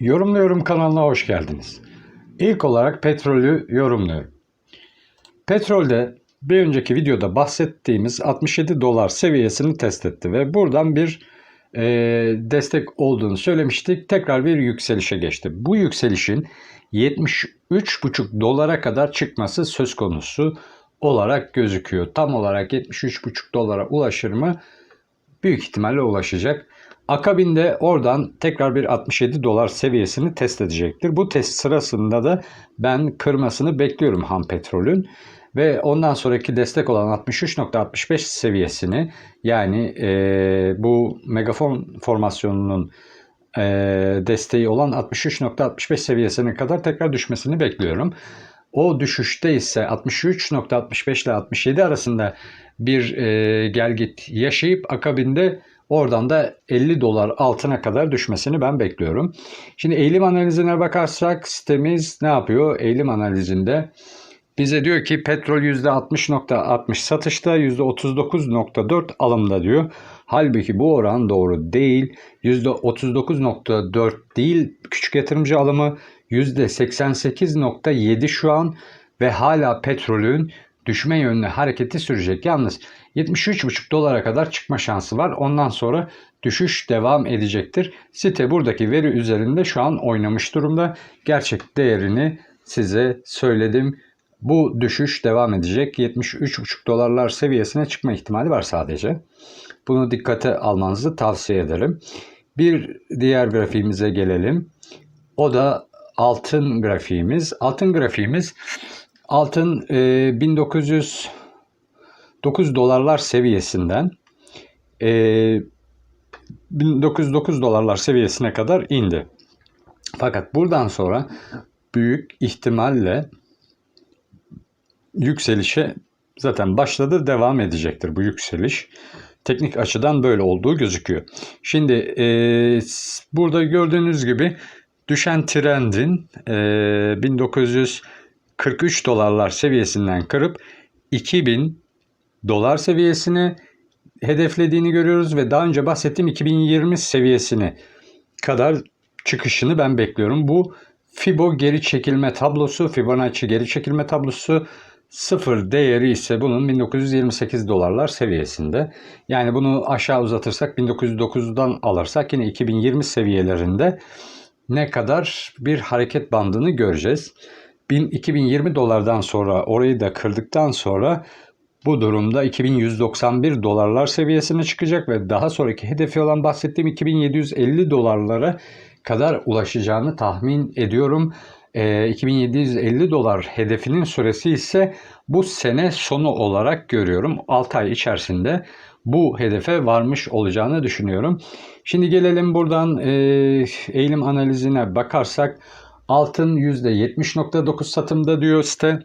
Yorumluyorum kanalına hoş geldiniz. İlk olarak petrolü yorumluyorum. Petrolde bir önceki videoda bahsettiğimiz 67 dolar seviyesini test etti ve buradan bir e, destek olduğunu söylemiştik. Tekrar bir yükselişe geçti. Bu yükselişin 73,5 dolara kadar çıkması söz konusu olarak gözüküyor. Tam olarak 73,5 dolara ulaşır mı? Büyük ihtimalle ulaşacak. Akabinde oradan tekrar bir 67 dolar seviyesini test edecektir. Bu test sırasında da ben kırmasını bekliyorum ham petrolün. Ve ondan sonraki destek olan 63.65 seviyesini yani e, bu megafon formasyonunun e, desteği olan 63.65 seviyesine kadar tekrar düşmesini bekliyorum. O düşüşte ise 63.65 ile 67 arasında bir e, gelgit yaşayıp akabinde oradan da 50 dolar altına kadar düşmesini ben bekliyorum. Şimdi eğilim analizine bakarsak sitemiz ne yapıyor? Eğilim analizinde bize diyor ki petrol %60.60 satışta %39.4 alımda diyor. Halbuki bu oran doğru değil. %39.4 değil küçük yatırımcı alımı %88.7 şu an ve hala petrolün düşme yönlü hareketi sürecek. Yalnız 73,5 dolara kadar çıkma şansı var. Ondan sonra düşüş devam edecektir. Site buradaki veri üzerinde şu an oynamış durumda. Gerçek değerini size söyledim. Bu düşüş devam edecek. 73,5 dolarlar seviyesine çıkma ihtimali var sadece. Bunu dikkate almanızı tavsiye ederim. Bir diğer grafiğimize gelelim. O da altın grafiğimiz. Altın grafiğimiz altın e, 1909 dolarlar seviyesinden e, 1909 dolarlar seviyesine kadar indi. Fakat buradan sonra büyük ihtimalle yükselişe zaten başladı devam edecektir bu yükseliş. Teknik açıdan böyle olduğu gözüküyor. Şimdi e, burada gördüğünüz gibi düşen trendin e, 1943 dolarlar seviyesinden kırıp 2000 dolar seviyesini hedeflediğini görüyoruz ve daha önce bahsettiğim 2020 seviyesini kadar çıkışını ben bekliyorum. Bu Fibo geri çekilme tablosu, Fibonacci geri çekilme tablosu Sıfır değeri ise bunun 1928 dolarlar seviyesinde. Yani bunu aşağı uzatırsak 1909'dan alırsak yine 2020 seviyelerinde ne kadar bir hareket bandını göreceğiz. 2020 dolardan sonra orayı da kırdıktan sonra bu durumda 2191 dolarlar seviyesine çıkacak ve daha sonraki hedefi olan bahsettiğim 2750 dolarlara kadar ulaşacağını tahmin ediyorum. 2750 dolar hedefinin süresi ise bu sene sonu olarak görüyorum. 6 ay içerisinde bu hedefe varmış olacağını düşünüyorum. Şimdi gelelim buradan e, eğilim analizine bakarsak altın %70.9 satımda diyor site.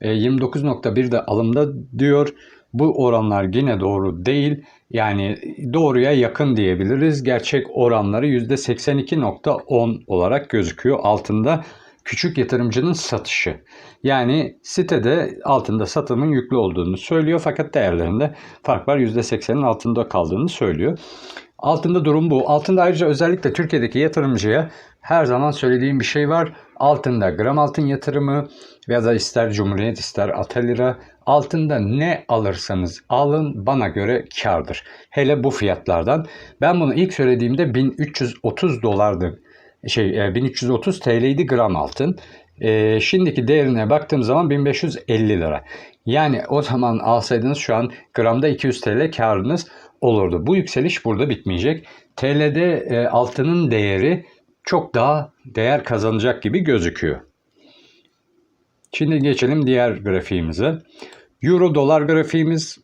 E, 29.1 de alımda diyor. Bu oranlar yine doğru değil. Yani doğruya yakın diyebiliriz. Gerçek oranları %82.10 olarak gözüküyor altında küçük yatırımcının satışı. Yani sitede altında satımın yüklü olduğunu söylüyor fakat değerlerinde fark var. %80'in altında kaldığını söylüyor. Altında durum bu. Altında ayrıca özellikle Türkiye'deki yatırımcıya her zaman söylediğim bir şey var. Altında gram altın yatırımı ya da ister Cumhuriyet ister Atalira altında ne alırsanız alın bana göre kardır. Hele bu fiyatlardan. Ben bunu ilk söylediğimde 1330 dolardı şey 1330 e, TL'ydi gram altın. E, şimdiki değerine baktığım zaman 1550 lira. Yani o zaman alsaydınız şu an gramda 200 TL karınız olurdu. Bu yükseliş burada bitmeyecek. TL'de e, altının değeri çok daha değer kazanacak gibi gözüküyor. Şimdi geçelim diğer grafiğimize. Euro dolar grafiğimiz.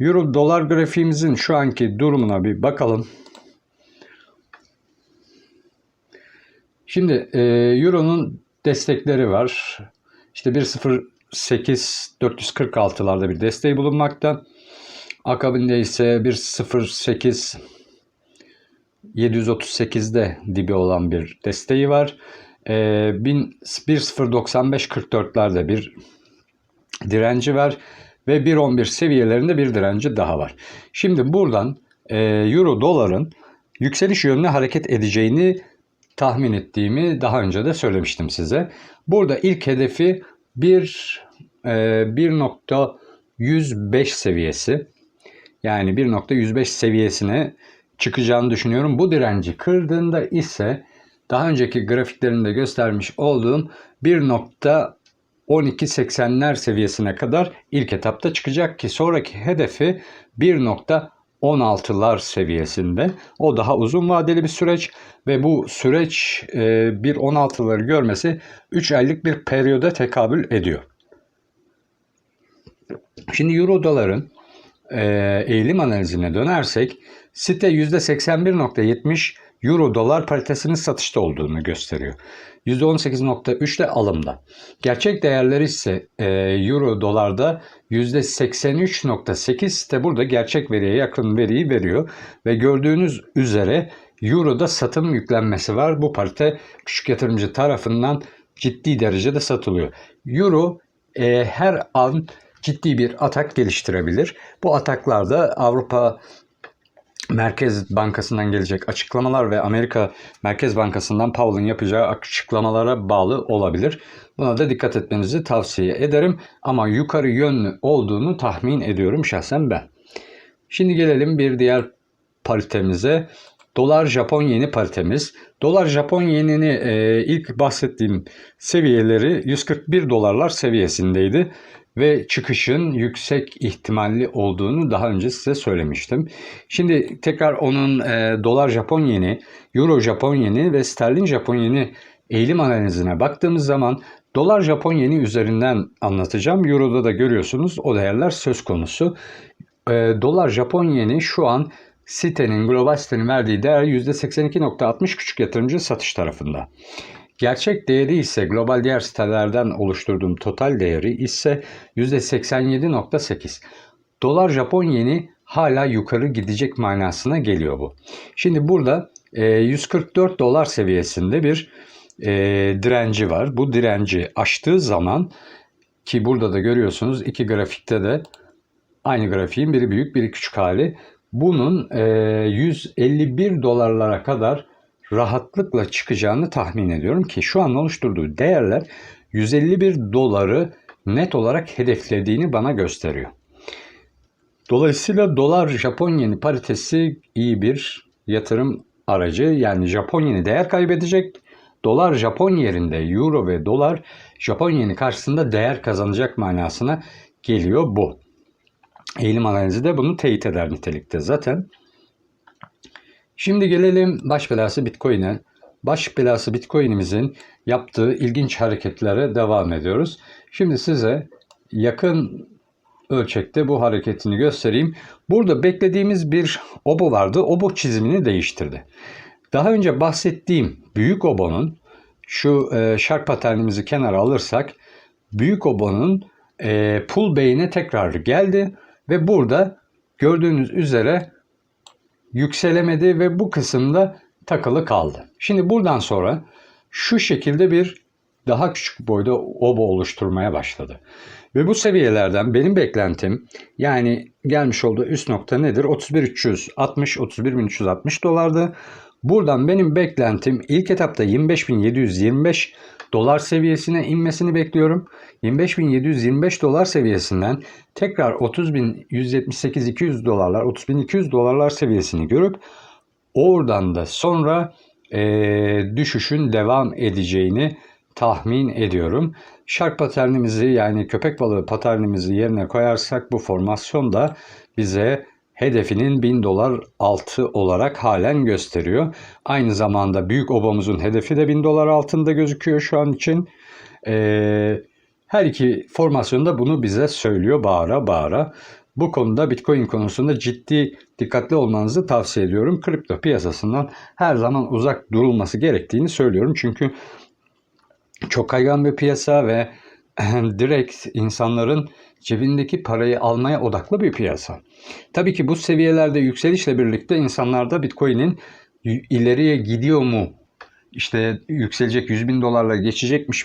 Euro dolar grafiğimizin şu anki durumuna bir bakalım. Şimdi e, Euro'nun destekleri var. İşte 1.08 446'larda bir desteği bulunmakta. Akabinde ise 1.08 738'de dibi olan bir desteği var. E, 1.095 44'lerde bir direnci var ve 1.11 seviyelerinde bir direnci daha var. Şimdi buradan e, Euro doların yükseliş yönüne hareket edeceğini tahmin ettiğimi daha önce de söylemiştim size. Burada ilk hedefi 1 e, 1.105 seviyesi. Yani 1.105 seviyesine çıkacağını düşünüyorum. Bu direnci kırdığında ise daha önceki grafiklerinde göstermiş olduğum 1.1280'ler seviyesine kadar ilk etapta çıkacak ki sonraki hedefi 1.16'lar seviyesinde. O daha uzun vadeli bir süreç ve bu süreç e, 1.16'ları görmesi 3 aylık bir periyoda tekabül ediyor. Şimdi Euro doların e, eğilim analizine dönersek site %81.70 Euro dolar paritesinin satışta olduğunu gösteriyor. %18.3 de alımda. Gerçek değerleri ise e, Euro dolarda %83.8 site burada gerçek veriye yakın veriyi veriyor. Ve gördüğünüz üzere Euro'da satım yüklenmesi var. Bu parite küçük yatırımcı tarafından ciddi derecede satılıyor. Euro e, her an ciddi bir atak geliştirebilir. Bu ataklarda Avrupa Merkez Bankası'ndan gelecek açıklamalar ve Amerika Merkez Bankası'ndan Powell'ın yapacağı açıklamalara bağlı olabilir. Buna da dikkat etmenizi tavsiye ederim ama yukarı yönlü olduğunu tahmin ediyorum şahsen ben. Şimdi gelelim bir diğer paritemize. Dolar Japon yeni paritemiz. Dolar Japon yenini e, ilk bahsettiğim seviyeleri 141 dolarlar seviyesindeydi ve çıkışın yüksek ihtimalli olduğunu daha önce size söylemiştim. Şimdi tekrar onun e, dolar Japon yeni, euro Japon yeni ve sterlin Japon yeni eğilim analizine baktığımız zaman dolar Japon yeni üzerinden anlatacağım. Euro'da da görüyorsunuz o değerler söz konusu. E, dolar Japon yeni şu an sitenin, global sitenin verdiği değer %82.60 küçük yatırımcı satış tarafında. Gerçek değeri ise global diğer sitelerden oluşturduğum total değeri ise %87.8. Dolar Japon yeni hala yukarı gidecek manasına geliyor bu. Şimdi burada e, 144 dolar seviyesinde bir e, direnci var. Bu direnci aştığı zaman ki burada da görüyorsunuz iki grafikte de aynı grafiğin biri büyük biri küçük hali. Bunun e, 151 dolarlara kadar rahatlıkla çıkacağını tahmin ediyorum ki şu an oluşturduğu değerler 151 doları net olarak hedeflediğini bana gösteriyor. Dolayısıyla dolar Japon yeni paritesi iyi bir yatırım aracı. Yani Japon yeni değer kaybedecek. Dolar Japon yerinde euro ve dolar Japon yeni karşısında değer kazanacak manasına geliyor bu. Eğilim analizi de bunu teyit eder nitelikte zaten. Şimdi gelelim baş belası Bitcoin'e. Baş belası Bitcoin'imizin yaptığı ilginç hareketlere devam ediyoruz. Şimdi size yakın ölçekte bu hareketini göstereyim. Burada beklediğimiz bir obo vardı. Obo çizimini değiştirdi. Daha önce bahsettiğim büyük obonun şu e, şark paternimizi kenara alırsak büyük obonun e, pull beyine tekrar geldi ve burada gördüğünüz üzere yükselemedi ve bu kısımda takılı kaldı. Şimdi buradan sonra şu şekilde bir daha küçük boyda obo oluşturmaya başladı. Ve bu seviyelerden benim beklentim yani gelmiş olduğu üst nokta nedir? 31.360 31.360 dolardı. Buradan benim beklentim ilk etapta 25.725 dolar seviyesine inmesini bekliyorum. 25.725 dolar seviyesinden tekrar 30.178-200 dolarlar, 30.200 dolarlar seviyesini görüp oradan da sonra e, düşüşün devam edeceğini tahmin ediyorum. Şark paternimizi yani köpek balığı paternimizi yerine koyarsak bu formasyon da bize hedefinin 1000 dolar altı olarak halen gösteriyor. Aynı zamanda büyük obamızın hedefi de 1000 dolar altında gözüküyor şu an için. Ee, her iki formasyonda bunu bize söylüyor bağıra bağıra. Bu konuda Bitcoin konusunda ciddi dikkatli olmanızı tavsiye ediyorum. Kripto piyasasından her zaman uzak durulması gerektiğini söylüyorum. Çünkü çok kaygan bir piyasa ve direkt insanların cebindeki parayı almaya odaklı bir piyasa. Tabii ki bu seviyelerde yükselişle birlikte insanlarda Bitcoin'in ileriye gidiyor mu, işte yükselecek 100 bin dolarla geçecekmiş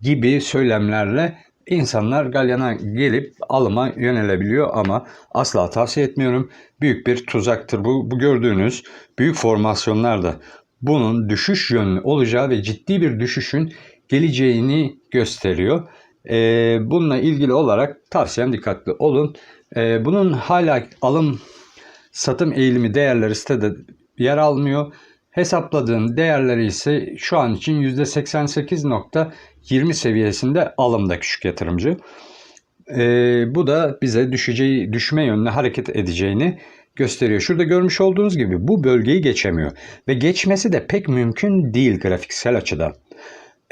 gibi söylemlerle insanlar galyana gelip alıma yönelebiliyor ama asla tavsiye etmiyorum. Büyük bir tuzaktır bu, bu gördüğünüz büyük formasyonlarda bunun düşüş yönlü olacağı ve ciddi bir düşüşün geleceğini gösteriyor. Ee, bununla ilgili olarak tavsiyem dikkatli olun. Ee, bunun hala alım satım eğilimi değerleri sitede yer almıyor. Hesapladığım değerleri ise şu an için %88.20 seviyesinde alımda küçük yatırımcı. Ee, bu da bize düşeceği, düşme yönüne hareket edeceğini gösteriyor. Şurada görmüş olduğunuz gibi bu bölgeyi geçemiyor. Ve geçmesi de pek mümkün değil grafiksel açıdan.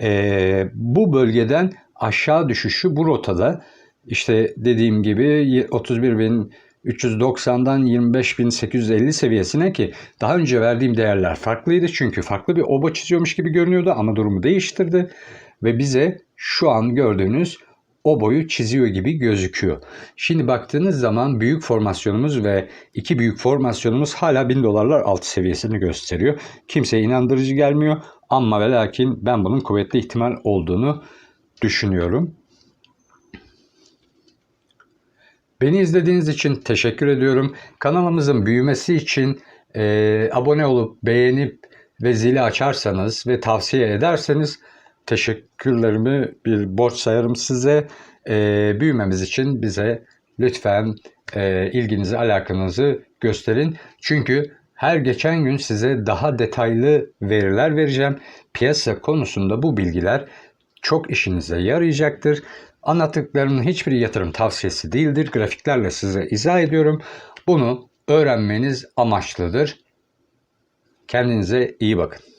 Ee, bu bölgeden aşağı düşüşü bu rotada işte dediğim gibi 31.390'dan 25.850 seviyesine ki daha önce verdiğim değerler farklıydı. Çünkü farklı bir oba çiziyormuş gibi görünüyordu ama durumu değiştirdi. Ve bize şu an gördüğünüz o boyu çiziyor gibi gözüküyor. Şimdi baktığınız zaman büyük formasyonumuz ve iki büyük formasyonumuz hala 1000 dolarlar altı seviyesini gösteriyor. Kimseye inandırıcı gelmiyor ama ve lakin ben bunun kuvvetli ihtimal olduğunu düşünüyorum. Beni izlediğiniz için teşekkür ediyorum. Kanalımızın büyümesi için e, abone olup beğenip ve zili açarsanız ve tavsiye ederseniz teşekkürlerimi bir borç sayarım size. E, büyümemiz için bize lütfen e, ilginizi, alakanızı gösterin. Çünkü her geçen gün size daha detaylı veriler vereceğim. Piyasa konusunda bu bilgiler çok işinize yarayacaktır. Anlattıklarımın hiçbiri yatırım tavsiyesi değildir. Grafiklerle size izah ediyorum. Bunu öğrenmeniz amaçlıdır. Kendinize iyi bakın.